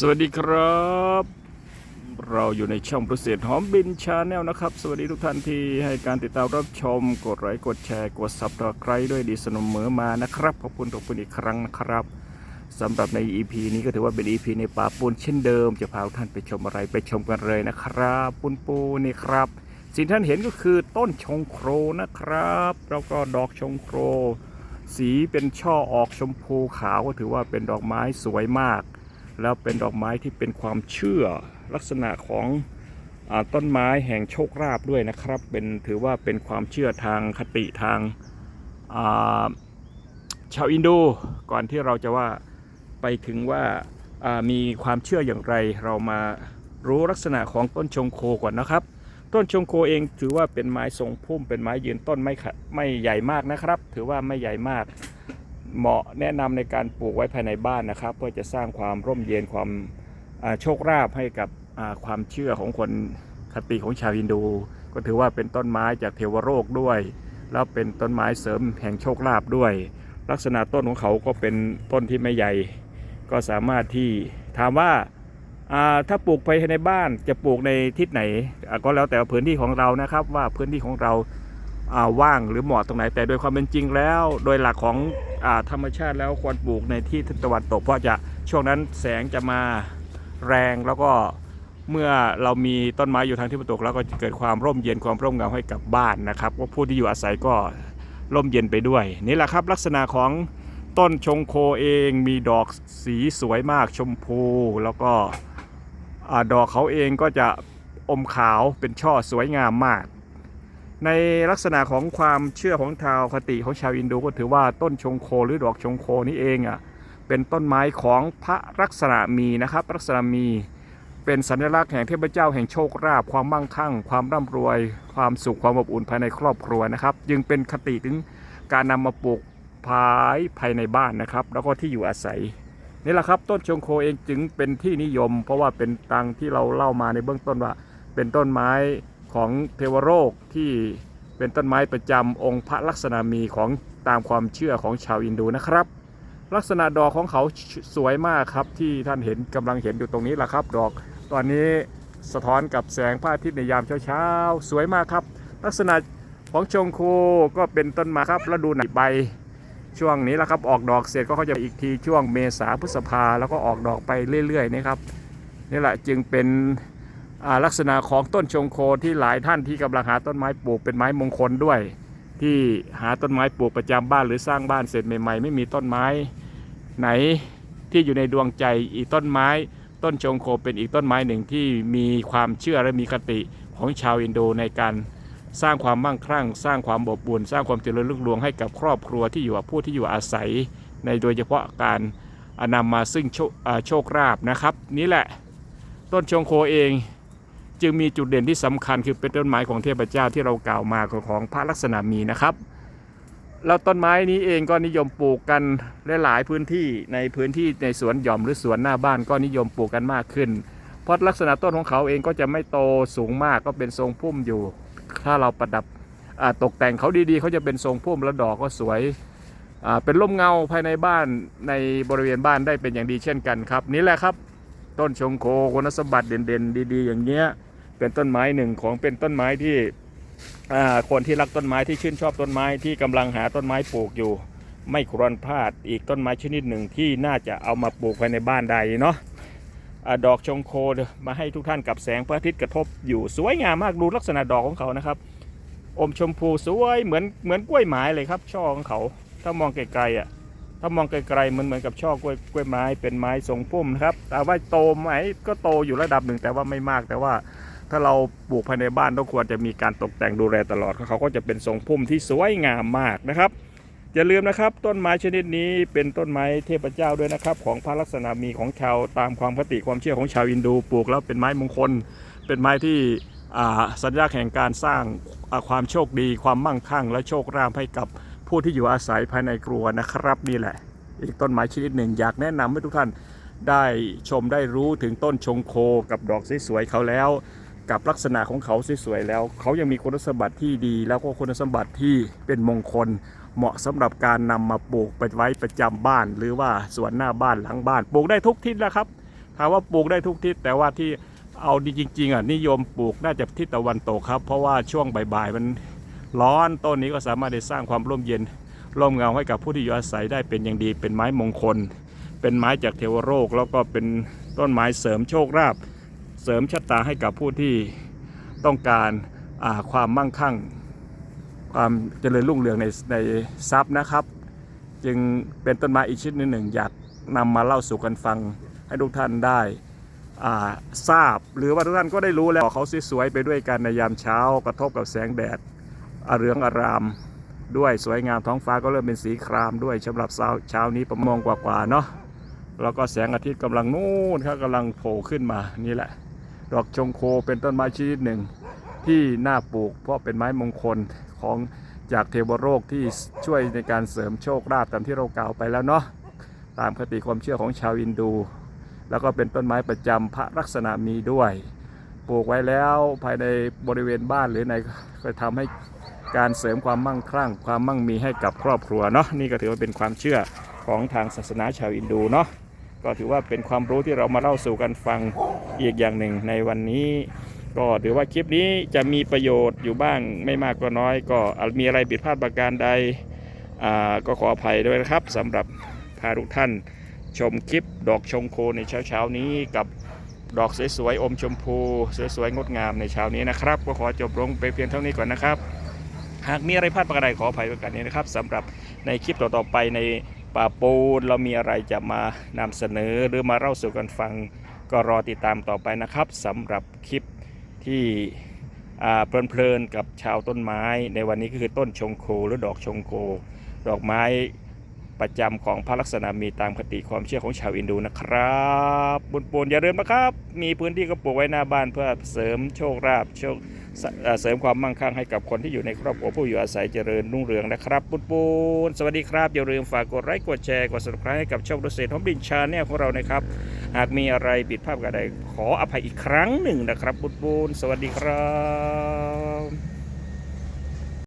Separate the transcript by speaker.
Speaker 1: สวัสดีครับ เราอยู่ในช่องประเสริฐหอมบินชาแนลนะครับ สวัสดีทุกท่านที่ให้การติดตามรับชม กดไลค์กดแชร์ กดซับสไครต์ด้วยดีสนอเหมือมานะครับ ขอบคุณทุกคนอีกครั้งนะครับสำหรับใน EP นี้ก็ถือว่าเป็น EP ในป่าปูนเช่นเดิม จะพาทุกท่านไปชมอะไรไปชมกันเลยนะครับปูนปูนี่ครับ สิ่งท่านเห็นก็คือต้นชงโครนะครับ แล้วก็ดอกชงโคร สีเป็นช่อออกชมพูขาวก็ถือว่าเป็นดอกไม้สวยมาก แล้วเป็นดอกไม้ที่เป็นความเชื่อลักษณะของอต้นไม้แห่งโชคลาภด้วยนะครับ เป็นถือว่าเป็นความเชื่อทางคติทางาชาวอินโดก่อนที่เราจะว่าไปถึงว่าามีความเชื่ออย่างไร เรามารู้ลักษณะของต้นชงโคก่อนนะครับ ต้นชงโคเองถือว่าเป็นไม้ทรงพุ่มเป็นไม้ยืนต้นไม่ไม่ใหญ่มากนะครับ ถือว่าไม่ใหญ่มาก เหมาะแนะนำในการปลูกไว้ภายในบ้านนะครับ เพื่อจะสร้างความร่มเย็นความโชคลาภให้กับความเชื่อของคนคติของชาวฮินดู ก็ถือว่าเป็นต้นไม้จากเทวโลกด้วย แล้วเป็นต้นไม้เสริมแห่งโชคลาภด้วย ลักษณะต้นของเขาก็เป็นต้นที่ไม่ใหญ่ ก็สามารถที่ถามว่าถ้าปลูกไปในบ้านจะปลูกในทิศไหนก็แล้วแต่พื้นที่ของเรานะครับว่าพื้นที่ของเรา ว่างหรือเหมาะตรงไหน แต่โดยความเป็นจริงแล้ว โดยหลักของอธรรมชาติแล้วควรปลูกในที่ทิศตะวันตก เพราะจะช่วงนั้นแสงจะมาแรงแล้วก็เมื่อเรามีต้นไม้อยู่ทางทิศตะวันตกแล้วก็จะเกิดความร่มเย็นความร่มเงาให้กับบ้านนะครับว่าผู้ที่อยู่อาศัยก็ร่มเย็นไปด้วย นี่แหละครับลักษณะของต้นชงโคเองมีดอกสีสวยมากชมพู แล้วก็อดอกเขาเองก็จะอมขาวเป็นช่อสวยงามมาก ในลักษณะของความเชื่อของชาวคติของชาวอินโดก็ถือว่าต้นชงโคหรือดอกชงโคนี่เองอะเป็นต้นไม้ของพระลักษณะมีนะครับลักษณะมีเป็นสัญลักษณ์แห่งเทพเจ้าแห่งโชคลาภความมั่งคั่ง ความร่ำรวย ความสุขความอบอุ่นภายในครอบครัวนะครับ จึงเป็นคติถึงการนำมาปลูกภายภายในบ้านนะครับ แล้วก็ที่อยู่อาศัยนี่แหละครับต้นชงโคเองจึงเป็นที่นิยม เพราะว่าเป็นตังที่เราเล่ามาในเบื้องต้นว่าเป็นต้นไม้ ของเทวโลกที่เป็นต้นไม้ประจำองค์พระลักษณะมีของตามความเชื่อของชาวอินดูนะครับ ลักษณะดอกของเขาสวยมากครับที่ท่านเห็นกำลังเห็นอยู่ตรงนี้แหละครับ ดอก ตอนนี้สะท้อนกับแสงพระอาทิตย์ในยามเช้าๆ สวยมากครับ ลักษณะของชงโคก็เป็นต้นม้ครับแล้วดูหนใบช่วงนี้แหละครับออกดอกเสร็จก็เขาจะอีกทีช่วงเมษาพฤษภาแล้วก็ออกดอกไปเรื่อยๆนี่ครับนี่แหละจึงเป็น ลักษณะของต้นชงโคที่หลายท่านที่กำลังหาต้นไม้ปลูกเป็นไม้มงคลด้วย ที่หาต้นไม้ปลูกประจำบ้านหรือสร้างบ้านเสร็จใหม่ ๆ ไม่มีต้นไม้ไหนที่อยู่ในดวงใจอีกต้นไม้ ต้นชงโคเป็นอีกต้นไม้หนึ่งที่มีความเชื่อและมีคติของชาวอินโดในการสร้างความมั่งคั่ง สร้างความอบอุ่นสร้างความเจริญรุ่งเรืองให้กับครอบครัวที่อยู่กับผู้ที่อยู่อาศัย ในโดยเฉพาะการอ่านำมาซึ่งโชคอ่าโชคราบนะครับ นี่แหละ ต้นชงโคเอง จึงมีจุดเด่นที่สำคัญคือเป็นต้นไม้ของเทพเจ้าที่เรากล่าวมาของพระลักษณะมีนะครับ แล้วต้นไม้นี้เองก็นิยมปลูกกันหลายพื้นที่ในพื้นที่ในสวนหย่อมหรือสวนหน้าบ้านก็นิยมปลูกกันมากขึ้น เพราะลักษณะต้นของเขาเองก็จะไม่โตสูงมากก็เป็นทรงพุ่มอยู่ ถ้าเราประดับตกแต่งเขาดีๆ เขาจะเป็นทรงพุ่มแล้วดอกก็สวยเป็นร่มเงาภายในบ้านในบริเวณบ้านได้เป็นอย่างดีเช่นกันครับ นี่แหละครับ ต้นชงโคคุณสมบัติเด่นๆ ดี ๆ อย่างเงี้ย เป็นต้นไม้หนึ่งของเป็นต้นไม้ที่คนที่รักต้นไม้ที่ชื่นชอบต้นไม้ที่กำลังหาต้นไม้ปลูกอยู่ ไม่ควรพลาดอีกต้นไม้ชนิดหนึ่งที่น่าจะเอามาปลูกภายในบ้านใดเนาะอาดอกชงโคมาให้ทุกท่านกับแสงพระอาทิตย์กระทบอยู่สวยงามมากดูลักษณะดอกของเขานะครับ อมชมพูสวยเหมือนเหมือนกล้วยไม้เลยครับ ช่อของเขา ถ้ามองไกลๆอะถ้ามองไกลๆมันเหมือนกับช่อกล้วยกล้วยไม้เป็นไม้ทรงพุ่มนะครับแต่ว่าโตไหมก็โตอยู่ระดับหนึ่งแต่ว่าไม่มากแต่ว่า ถ้าเราปลูกภายในบ้านต้องควรจะมีการตกแต่งดูแลตลอดเขาก็จะเป็นทรงพุ่มที่สวยงามมากนะครับอย่าลืมนะครับต้นไม้ชนิดนี้เป็นต้นไม้เทพเจ้าด้วยนะครับของพระลักษณะมีของชาวตามความคติความเชื่อของชาวอินดูปลูกแล้วเป็นไม้มงคล เป็นไม้ที่อ่าสัญลักษณ์แห่งการสร้างความโชคดีความมั่งคั่ง และโชคลาภให้กับผู้ที่อยู่อาศัยภายในครัวนะครับนี่แหละ อีกต้นไม้ชนิดหนึ่งอยากแนะนำให้ทุกท่านได้ชมได้รู้ถึงต้นชงโคกับดอกสวยๆเขาแล้ว กับลักษณะของเขาสวยๆแล้ว เขายังมีคุณสมบัติที่ดี แล้วก็คุณสมบัติที่เป็นมงคล เหมาะสำหรับการนำมาปลูกไปไว้ประจำบ้าน หรือว่าสวนหน้าบ้านหลังบ้านปลูกได้ทุกทิศแล้วครับถามว่าปลูกได้ทุกทิศแต่ว่าที่เอาดีจริงๆอะนิยมปลูกน่าจะทิศตะวันตกครับ เพราะว่าช่วงบ่ายๆมันร้อนต้นนี้ก็สามารถได้สร้างความร่มเย็นร่มเงาให้กับผู้ที่อยู่อาศัยได้เป็นอย่างดี เป็นไม้มงคล เป็นไม้จากเทวโรคแล้วก็เป็นต้นไม้เสริมโชคลาภ เสริมชะตาให้กับผู้ที่ต้องการาความมั่งคั่ง ความเจริญรุ่งเรืองในในทรัพย์นะครับ จึงเป็นต้นไม้อีกชนิดหนึ่งอยากนำมาเล่าสู่กันฟังให้ทุกท่านได้ทราบ หรือว่าทุกท่านก็ได้รู้แล้วเขาสวยๆไปด้วยกันในยามเช้ากระทบกับแสงแดดอเรืองอาราม ด้วยสวยงามท้องฟ้าก็เริ่มเป็นสีครามด้วยสำหรับเช้าเช้านี้ประมงกว่าๆเนาะแล้วก็แสงอาทิตย์กำลังนู่นครับกำลังโผล่ขึ้นมานี่แหละ ดอกชงโคเป็นต้นไม้ชนิดหนึ่ง ที่น่าปลูก เพราะเป็นไม้มงคลของจากเทวโรคที่ช่วยในการเสริมโชคลาภตามที่เรากล่าวไปแล้วเนาะตามคติความเชื่อของชาวอินดู แล้วก็เป็นต้นไม้ประจำพระลักษณะมีด้วย ปลูกไว้แล้วภายในบริเวณบ้านหรือในก็ทำให้การเสริมความมั่งคั่ง ความมั่งมีให้กับครอบครัวเนาะนี่ก็ถือว่าเป็นความเชื่อของทางศาสนาชาวอินดูเนาะ ก็ถือว่าเป็นความรู้ที่เรามาเล่าสู่กันฟังอีกอย่างหนึ่งในวันนี้ ก็ถือว่าคลิปนี้จะมีประโยชน์อยู่บ้างไม่มากก็น้อย ก็มีอะไรผิดพลาดประการใดก็ขออภัยด้วยนะครับสำหรับพาทุกท่านชมคลิปดอกชงโคในเช้าเช้าๆนี้กับดอกสวยๆอมชมพูสวยๆงดงามในเช้านี้นะครับ ก็ขอจบลงไปเพียงเท่านี้ก่อนนะครับ หากมีอะไรพลาดประการใดขออภัยประการนี้นะครับสำหรับในคลิปต่อๆไปใน ป่าปูนเรามีอะไรจะมานำเสนอหรือมาเล่าสู่กันฟังก็รอติดตามต่อไปนะครับสำหรับคลิปที่เพลินๆกับชาวต้นไม้ ในวันนี้ก็คือต้นชงโคหรือดอกชงโค ดอกไม้ประจำของพระลักษณะมีตามคติความเชื่อของชาวอินดูนะครับบุญปูนอย่าลืมนะครับ มีพื้นที่ก็ปลูกไว้หน้าบ้านเพื่อเสริมโชคลาภโชค เสริมความมั่งคั่งให้กับคนที่อยู่ในครอบครัวผู้อยู่อาศัยเจริญรุ่งเรืองนะครับบุญปูนสวัสดีครับ อย่าลืมฝากกดไลค์กดแชร์กด subscribe ให้กับช่องรถเศรษหอมดินชาแนลของเรานะครับ หากมีอะไรผิดพลาดกันใดขออภัยอีกครั้งหนึ่งนะครับบุญบูนสวัสดีครับ